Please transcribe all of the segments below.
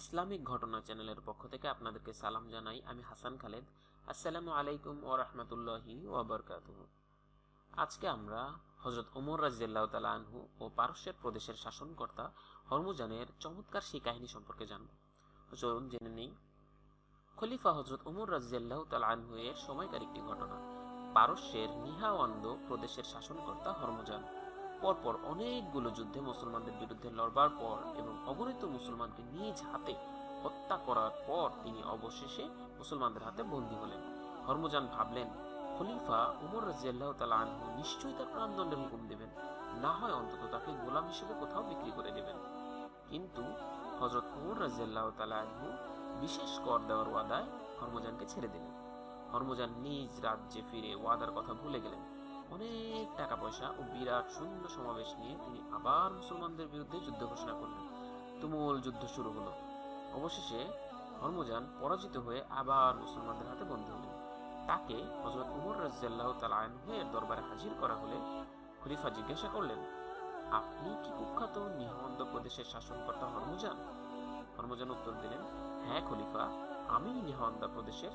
Islamic ঘটনা চ্যানেলের পক্ষ থেকে আপনাদেরকে সালাম জানাই। আমি হাসান খালেদ। আসসালামু আলাইকুম ও রহমতুল্লাহি ওবরকাতুহ আজকে আমরা হজরত ওমর রাজিয়াল্লাহ তালা আনহু ও পারস্যের প্রদেশের শাসনকর্তা হরমুজানের চমৎকার সেই কাহিনী সম্পর্কে জানব। চলুন জেনে নেই। খলিফা হজরত ওমর রাজিয়াল্লাহ তালা আনহু এর সময়কার একটি ঘটনা। পারস্যের নিহাওয়ান্দ প্রদেশের শাসনকর্তা হরমুজান। পরপর অনেকগুলো যুদ্ধে মুসলমানদের বিরুদ্ধে লড়বার পর এবং অগণিত মুসলমানকে নিজ হাতে হত্যা করার পর তিনি অবশেষে মুসলমানদের হাতে বন্দী হলেন। হরমুজান ভাবলেন, খলিফা উমর রাজিয়াল্লাহ তালা আনহু নিশ্চয়ই তার প্রাণদণ্ডের হুকুম দেবেন, না হয় অন্তত তাকে গোলাম হিসেবে কোথাও বিক্রি করে দেবেন। কিন্তু হজরত উমর রাজিয়াল্লাহ তালা আনহু বিশেষ কর দেওয়ার ওয়াদায় হরমুজানকে ছেড়ে দিলেন। হরমুজান নিজ রাজ্যে ফিরে ওয়াদার কথা ভুলে গেলেন। অনেক টাকা পয়সা ও বিরাট সৈন্য সমাবেশ নিয়ে তিনি আবার মুসলমানদের বিরুদ্ধে যুদ্ধ ঘোষণা করলেন। তুমুল যুদ্ধ শুরু হলো। অবশেষে হরমুজান পরাজিত হয়ে আবার মুসলমানদের হাতে বন্দী হলেন। তাকে হজরত উমর রাজিয়াল্লাহ তালাহের দরবারে হাজির করা হলে খলিফা জিজ্ঞাসা করলেন, আপনি কি কুখ্যাত নিহমন্দ প্রদেশের শাসনকর্তা হরমুজান? হরমুজান উত্তর দিলেন হ্যাঁ খলিফা, আমি নিহমন্দা প্রদেশের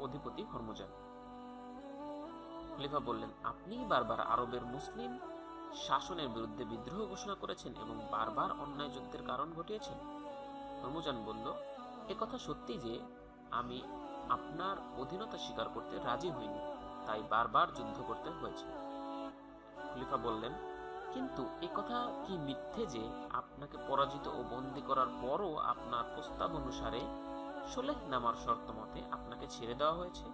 অধিপতি হরমুজান। খলিফা বললেন, আপনি বারবার আরবের মুসলিম শাসনের বিরুদ্ধে বিদ্রোহ ঘোষণা করেছেন এবং বারবার অন্যায় যুদ্ধের কারণ ঘটিয়েছেন? হরমুজান বলল কথা সত্যি যে, আমি আপনার অধীনতা স্বীকার করতে রাজি হইনি, তাই বারবার যুদ্ধ করতে হয়েছে। খলিফা বললেন, কিন্তু এ কথা কি মিথ্যে যে, আপনাকে পরাজিত ও বন্দী করার পরও আপনার প্রস্তাব অনুসারে সোলেহ নামার শর্ত মতে আপনাকে ছেড়ে দেওয়া হয়েছে?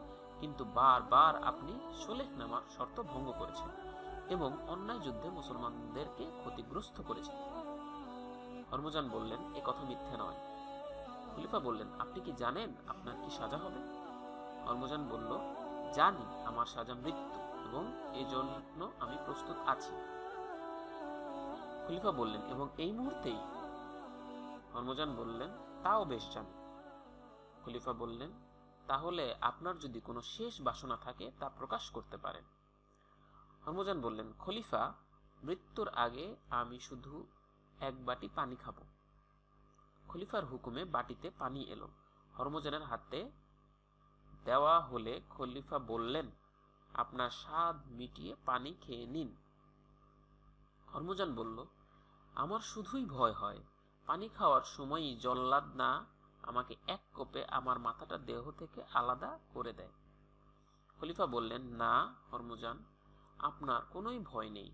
কিন্তু বারবার আপনি সোলেহ নামার শর্ত ভঙ্গ করেছেন এবং অন্যায় যুদ্ধে মুসলমানদেরকে ক্ষতিগ্রস্ত করেছেন। হরমুজান বললেন, এ কথা মিথ্যে নয়। খলিফা বললেন, আপনি কি জানেন আপনার কি সাজা হবে? হরমুজান বলল, জানি, আমার সাজা মৃত্যু এবং এজন্য আমি প্রস্তুত আছি। খলিফা বললেন, এবং এই মুহূর্তেই? হরমুজান বললেন, তাও বেশ জানি। খলিফা বললেন তাহলে আপনার যদি কোনো শেষ বাসনা থাকে তা প্রকাশ করতে পারেন। হরমুজান বললেন, খলিফা, মৃত্যুর আগে আমি শুধু এক বাটি পানি খাব। খলিফার হুকুমে বাটিতে পানি এলো। হরমুজানের হাতে দেওয়া হলে খলিফা বললেন, আপনার স্বাদ মিটিয়ে পানি খেয়ে নিন। হরমুজান বলল, আমার শুধুই ভয় হয়। পানি খাওয়ার সময়ই জল্লাদ না আমাকে এক কোপে আমার মাথাটা দেহ থেকে আলাদা করে দেয়। খলিফা বললেন, না, হরমুজান, আপনার কোনোই ভয় নেই।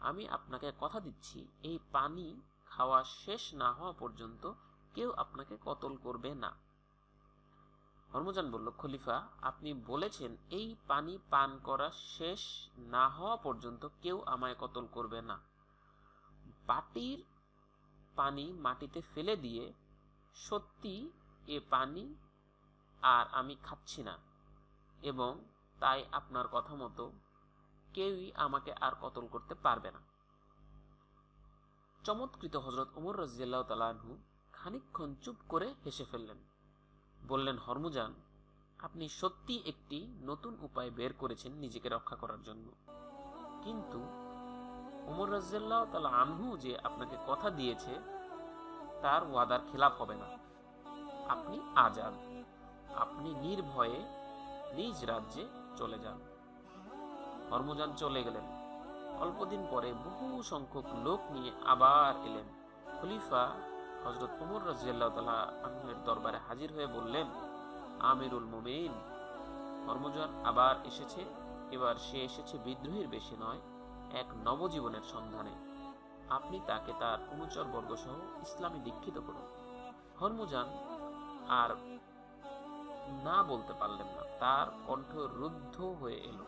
আমি আপনাকে কথা দিচ্ছি, এই পানি খাওয়া শেষ না হওয়া পর্যন্ত কেউ আপনাকে কতল করবে না। হরমুজান বলল, খলিফা, আপনি বলেছেন এই পানি পান করা শেষ না হওয়া পর্যন্ত কেউ আমায় কতল করবে না। বাটির পানি মাটিতে ফেলে দিয়ে সত্যি এ পানি আর আমি খাচ্ছি না। এবং তাই আপনার কথা মতো কেউই আমাকে আর কতল করতে পারবে না। চমৎকৃত হজরত উমর রাজিয়াল্লাহ তালাহু খানিকক্ষণ চুপ করে হেসে ফেললেন। বললেন, হরমুজান, আপনি সত্যি একটি নতুন উপায় বের করেছেন নিজেকে রক্ষা করার জন্য। কিন্তু উমর রাজিয়াল্লাহ তালা আনহু যে আপনাকে কথা দিয়েছে তার ওয়াদার খেলাপ হবে না। আপনি আজাদ। আপনি নির্ভয়ে নিজ রাজ্যে চলে যান। হরমুজান চলে গেলেন। অল্পদিন পরে বহু সংখ্যক লোক নিয়ে আবার এলেন। খলিফা হজরত উমর রাজিয়াল্লাহ তালা আহমের দরবারে হাজির হয়ে বললেন, আমিরুল মুমিন হরমুজান আবার এসেছে। এবার সে এসেছে বিদ্রোহীর বেশি নয়, এক নবজীবনের সন্ধানে। আপনি তাকে তার অনুচর বর্গ সহ ইসলামে দীক্ষিত করুন। হরমুজান আর না বলতে পারলেন না, তার কণ্ঠ রুদ্ধ হয়ে এলো।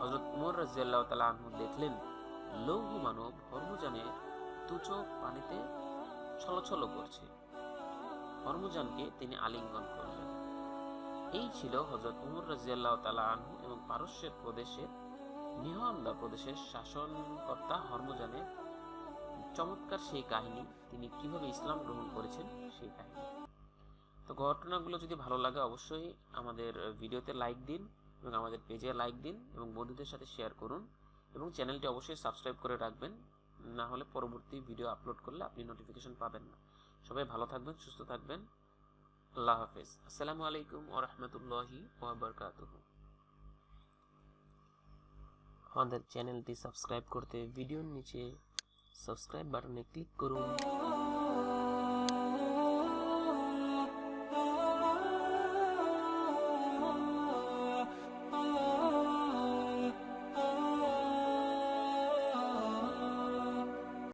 হজরত উমর রাজিয়াল্লাহ তালা দেখলেন, লৌহ মানব হরমুজানের দুচোখ পানিতে ছলছল করছে। হরমুজানকে তিনি আলিঙ্গন করলেন। এই ছিল হজরত উমর রাজিয়াল্লাহ তালা আনহু এবং পারস্যের প্রদেশের নিরওয়াল্লা প্রদেশের শাসনকর্তা হরমজানের চমৎকার সেই কাহিনী। তিনি কীভাবে ইসলাম গ্রহণ করেছেন সেই কাহিনী। তো ঘটনাগুলো যদি ভালো লাগে অবশ্যই আমাদের ভিডিওতে লাইক দিন এবং আমাদের পেজে লাইক দিন এবং বন্ধুদের সাথে শেয়ার করুন এবং চ্যানেলটি অবশ্যই সাবস্ক্রাইব করে রাখবেন। না হলে পরবর্তী ভিডিও আপলোড করলে আপনি নোটিফিকেশন পাবেন না। সবাই ভালো থাকবেন, সুস্থ থাকবেন। আল্লাহ হাফেজ। আসসালামু আলাইকুম ওরহমতুল্লাহি ওবরকাতহ আমাদের চ্যানেলটি সাবস্ক্রাইব করতে ভিডিওর নিচে সাবস্ক্রাইব বাটনে ক্লিক করুন